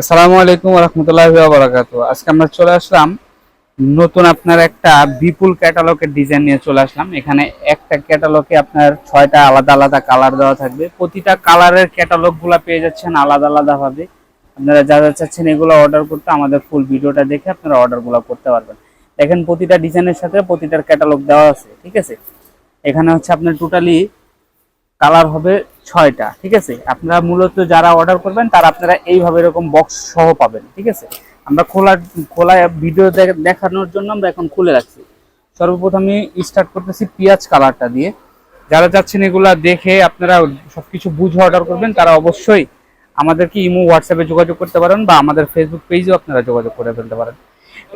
আসসালামু আলাইকুম রহমতুল্লাহ বারাকাতু আজকে আমরা চলে আসলাম নতুন আপনার একটা বিপুল ক্যাটালগের ডিজাইন নিয়ে চলে আসলাম। এখানে একটা ক্যাটালগে আপনার ছয়টা আলাদা আলাদা কালার দেওয়া থাকবে। প্রতিটা কালারের ক্যাটালগগুলা পেয়ে যাচ্ছেন আলাদা আলাদা ভাবে আপনারা যা যা চাচ্ছেন এগুলো অর্ডার করতে আমাদের ফুল ভিডিওটা দেখে আপনারা অর্ডারগুলো করতে পারবেন। দেখেন প্রতিটা ডিজাইনের সাথে প্রতিটার ক্যাটালগ দেওয়া আছে, ঠিক আছে? এখানে হচ্ছে আপনার টোটালি কালার হবে ছয়টা, ঠিক আছে? আপনারা মূলত যারা অর্ডার করবেন, তারা আপনারা এইভাবে এরকম বক্স সহ পাবেন, ঠিক আছে? আমরা খোলা খোলা ভিডিও দেখানোর জন্য আমরা এখন খুলে রাখছি। সর্বপ্রথমে স্টার্ট করতেছি পেঁয়াজ কালারটা দিয়ে। যারা যাচ্ছেন এগুলা দেখে আপনারা সবকিছু বুঝে অর্ডার করবেন, তারা অবশ্যই আমাদেরকে ইমো হোয়াটসঅ্যাপে যোগাযোগ করতে পারেন বা আমাদের ফেসবুক পেজেও আপনারা যোগাযোগ করে ফেলতে পারেন।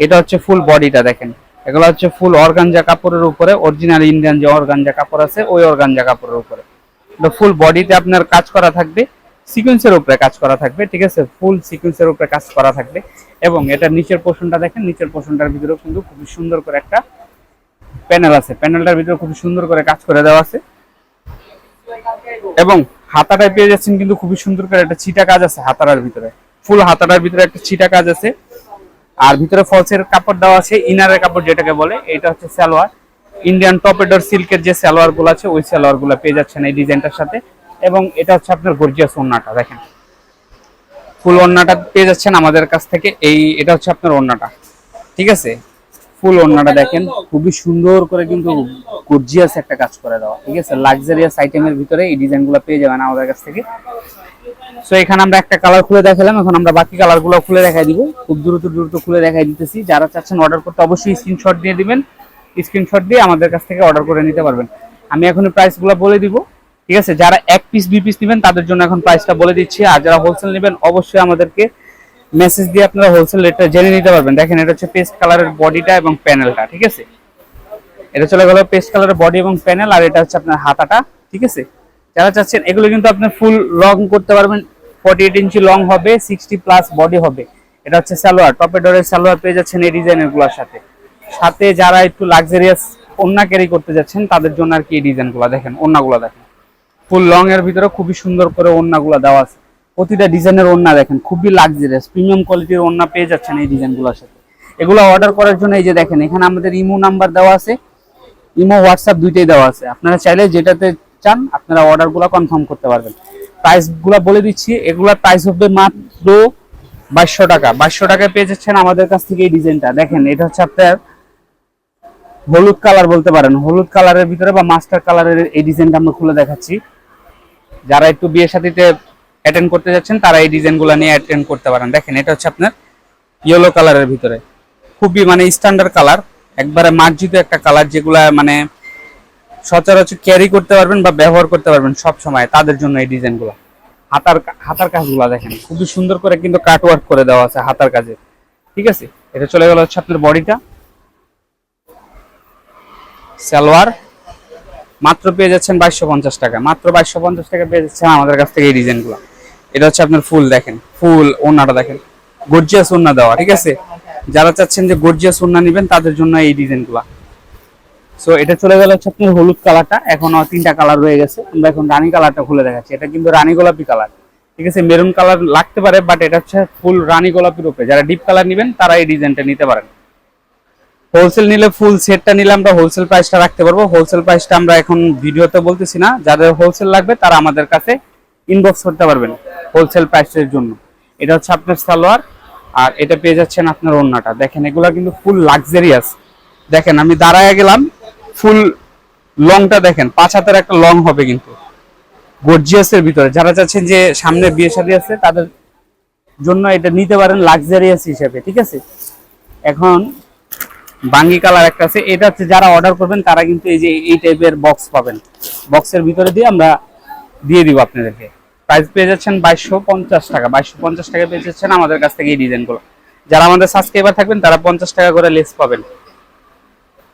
এটা হচ্ছে ফুল বডিটা দেখেন। এগুলো হচ্ছে ফুল অর্গানজা কাপড়ের উপরে অরিজিনাল ইন্ডিয়ান যে অর্গানজা কাপড় আছে, ওই অর্গানজা কাপড়ের উপরে। ফুল বডিতে আপনার কাজ করা থাকবে সিকোয়েন্সের উপরে কাজ করা থাকবে, ঠিক আছে? ফুল সিকোয়েন্সের উপরে কাজ করা থাকবে এবং এটা নিচের পোর্শনটা দেখেন, নিচের পোর্শনটার ভিতরেও কিন্তু খুবই সুন্দর করে একটা প্যানেল আছে। প্যানেলটার ভিতরে খুবই সুন্দর করে কাজ করে দেওয়া আছে। এবং হাতাটায় পেয়ে যাচ্ছেন কিন্তু খুবই সুন্দর করে একটা ছিটা কাজ আছে হাতাটার ভিতরে। ফুল হাতাটার ভিতরে একটা ছিটা কাজ আছে। আর ভিতরে ফলসের কাপড় দেওয়া আছে ইনারের কাপড় যেটাকে বলে, এটা হচ্ছে সালোয়ার। ইন্ডিয়ান টপেডর সিল্কের যে সালোয়ারগুলো আছে ওই সালোয়ারগুলো পেয়ে যাচ্ছেন এই ডিজাইনটার সাথে। এবং এটা হচ্ছে আপনার গর্জিয়াস ওন্নাটা দেখেন। ফুল ওন্নাটা পেয়ে যাচ্ছেন আমাদের কাছ থেকে। এই এটা হচ্ছে আপনার ওন্নাটা ঠিক আছে? ফুল ওন্নাটা দেখেন খুবই সুন্দর করে কিন্তু গর্জিয়াস একটা কাজ করে দেওয়া ঠিক আছে? লাক্সারিয়াস আইটেমের ভিতরে এই ডিজাইনগুলো পেয়ে যাবেন আমাদের কাছ থেকে। সো এখানে আমরা একটা কালার খুলে দেখালাম এখন আমরা বাকি কালারগুলো খুলে দেখাই দিব। খুব দ্রুত দ্রুত খুলে দেখাই দিতেছি। যারা চাচ্ছেন অর্ডার করতে অবশ্যই স্ক্রিনশট দিয়ে দিবেন। স্ক্রিনশট দিয়ে আমাদের কাছ থেকে অর্ডার করে নিতে পারবেন। আমি এখন প্রাইসগুলো বলে দিব, ঠিক আছে? যারা এক পিস দুই পিস নেবেন, তাদের জন্য এখন প্রাইসটা বলে দিচ্ছি। আর যারা হোলসেল নেবেন, অবশ্যই আমাদেরকে মেসেজ দিয়ে আপনারা হোলসেল রেটটা জেনে নিতে পারবেন। দেখেন, এটা হচ্ছে পেস্ট কালারের বডিটা এবং প্যানেলটা ঠিক আছে? এটা চলে গেল পেস্ট কালারের বডি এবং প্যানেল আর এটা হচ্ছে আপনার হাতাটা, ঠিক আছে? যারা চাচ্ছেন, এগুলো কিন্তু আপনি ফুল লং করতে পারবেন। ফর্টি এইট ইঞ্চি লং হবে সিক্সটি প্লাস বডি হবে। এটা হচ্ছে সালোয়ার টপেডরের সালোয়ার পেয়ে যাচ্ছেন এই ডিজাইনেরগুলোর সাথে। সাথে যারা একটু লাক্সারিয়াস ওন্না ক্যারি করতে যাচ্ছেন, তাদের জন্য আর কি এই ডিজাইনগুলো দেখেন ওন্নাগুলো দেখেন। ফুল লং এর ভিতরে খুবই সুন্দর করে ওন্নাগুলো দেওয়া আছে। প্রতিটা ডিজাইনের ওন্না দেখেন, খুবই লাক্সারিয়াস প্রিমিয়াম কোয়ালিটির ওন্না পেয়ে যাচ্ছেন এই ডিজাইনগুলোর সাথে। এগুলো অর্ডার করার জন্য এই যে দেখেন, এখানে আমাদের ইমো নাম্বার দেওয়া আছে। ইমো হোয়াটসঅ্যাপ দুইটাই দেওয়া আছে। আপনারা চাইলে যেটাতে চান, আপনারা অর্ডারগুলো কনফার্ম করতে পারবেন। প্রাইসগুলো বলে দিচ্ছি, এগুলোর প্রাইস হবে মাত্র বাইশশো টাকা। বাইশশো টাকায় পেয়ে যাচ্ছেন আমাদের কাছ থেকে এই ডিজাইনটা দেখেন, এটা হচ্ছে আপনার হলুদ কালার বলতে পারেন। হলুদ কালারের ভিতরে বা মাস্টার কালারের এই ডিজাইনটা আমরা খুলে দেখাচ্ছি। যারা একটু বিয়ে সাথীতে অ্যাটেন্ড করতে যাচ্ছেন, তারা এই ডিজাইনগুলো নিয়ে অ্যাটেন্ড করতে পারেন। দেখেন, এটা হচ্ছে আপনার ইয়েলো কালারের ভিতরে। খুবই মানে স্ট্যান্ডার্ড কালার। একবারে মার্জিত একটা কালার যেগুলা মানে সচরাচর ক্যারি করতে পারবেন বা ব্যবহার করতে পারবেন সব সময় তাদের জন্য এই ডিজাইনগুলো। হাতার হাতার কাজগুলো দেখেন, খুবই সুন্দর করে কিন্তু কাট ওয়ার্ক করে দেওয়া আছে হাতার কাজে। ঠিক আছে? এটা চলে গেল হচ্ছে আপনার বডিটা। সালোয়ার। মাত্র পেয়ে যাচ্ছেন বাইশশো পঞ্চাশ টাকা। মাত্র বাইশশো পঞ্চাশ টাকা পেয়ে যাচ্ছেন আমাদের কাছ থেকে এই ডিজাইনগুলো। এটা হচ্ছে আপনার ফুল দেখেন। ফুল ওনাটা দেখেন। গর্জিয়াস ওন্না দেওয়া, ঠিক আছে? যারা চাচ্ছেন যে গর্জিয়াস ওন্না নেবেন, তাদের জন্য এই ডিজাইনগুলো। সো এটা চলে গেল হচ্ছে আপনার হলুদ কালারটা। এখনও তিনটা কালার রয়ে গেছে। আমরা এখন রানী কালারটা খুলে দেখাচ্ছি। এটা কিন্তু রানী গোলাপি কালার। ঠিক আছে? মেরুন কালার লাগতে পারে বাট এটা হচ্ছে ফুল রানী গোলাপির উপরে যারা ডিপ কালার নেবেন, তারা এই ডিজাইনটা নিতে পারেন। হোলসেল নিলে ফুল সেটটা নিলে আমরা হোলসেল প্রাইসটা রাখতে পারব। হোলসেল প্রাইসটা আমরা এখন ভিডিওতে বলতেছি না। যাদের হোলসেল লাগবে, তারা আমাদের কাছে ইনবক্স করতে পারবেন হোলসেল প্রাইসের জন্য। এটা হচ্ছে আপনার সালোয়ার, আর এটা পেয়ে যাচ্ছেন আপনার ওন্নাটা দেখেন, এগুলা কিন্তু ফুল লাক্সারিয়াস দেখেন, আমি দাঁড়ায় গেলাম ফুল লংটা দেখেন, পাঁচ হাতের একটা লং হবে কিন্তু। গর্জিয়াসের ভিতরে। যারা চাচ্ছেন যে সামনে বিয়ে শাদী আছে, তাদের জন্য এটা নিতে পারেন লাক্সারিয়াস হিসেবে, ঠিক আছে? এখন বাঙ্গি কালার একটা আছে। এটা হচ্ছে যারা অর্ডার করবেন, তারা কিন্তু এই যে এই টাইপের বক্স পাবেন। বক্সের ভিতরে দিয়ে আমরা দিয়ে দিব আপনাদেরকে। প্রাইস পেয়ে যাচ্ছেন বাইশশো পঞ্চাশ টাকা। বাইশশো পঞ্চাশ টাকা পেয়ে যাচ্ছেন আমাদের কাছ থেকে এই ডিজাইনগুলো। যারা আমাদের সাবস্ক্রাইবার থাকবেন, তারা পঞ্চাশ টাকা করে লেস পাবেন।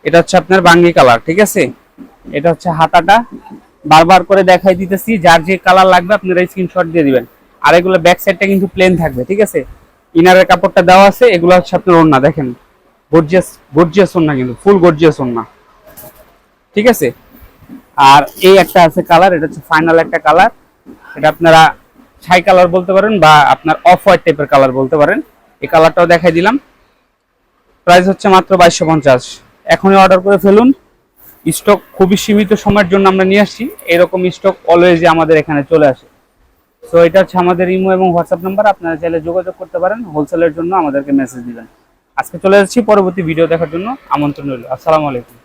এটা হচ্ছে আপনার বাঙ্গি কালার, ঠিক আছে? এটা হচ্ছে হাতাটা। বারবার করে দেখাই দিতেছি, যার যে কালার লাগবে আপনারা স্ক্রিনশট দিয়ে দিবেন। আর এগুলো ব্যাক সাইডটা কিন্তু প্লেন থাকবে, ঠিক আছে? ইনারের কাপড়টা দেওয়া আছে, এগুলো হচ্ছে আপনার ওড়না, দেখেন। গর্জিয়াস গর্জিয়াস ওড়না কিন্তু ফুল গর্জিয়াস ওড়না। ঠিক আছে? আর এই একটা আছে কালার এটা হচ্ছে ফাইনাল একটা কালার এটা আপনারা ছাই কালার বলতে পারেন বা আপনার অফ হোয়াইট টাইপের কালার বলতে পারেন। এই কালারটাও দেখাই দিলাম। প্রাইস হচ্ছে মাত্র বাইশশো পঞ্চাশ। এখনই অর্ডার করে ফেলুন। স্টক খুবই সীমিত সময়ের জন্য আমরা নিয়ে আসছি। এরকম স্টক অলওয়েজই আমাদের এখানে চলে আসে। সো এটা হচ্ছে আমাদের ইমো এবং হোয়াটসঅ্যাপ নাম্বার আপনারা চাইলে যোগাযোগ করতে পারেন। হোলসেলের জন্য আমাদেরকে মেসেজ দিবেন। আজকে চলে যাচ্ছি পরবর্তী ভিডিও দেখার জন্য। আমন্ত্রণ রইল। আসসালামু আলাইকুম।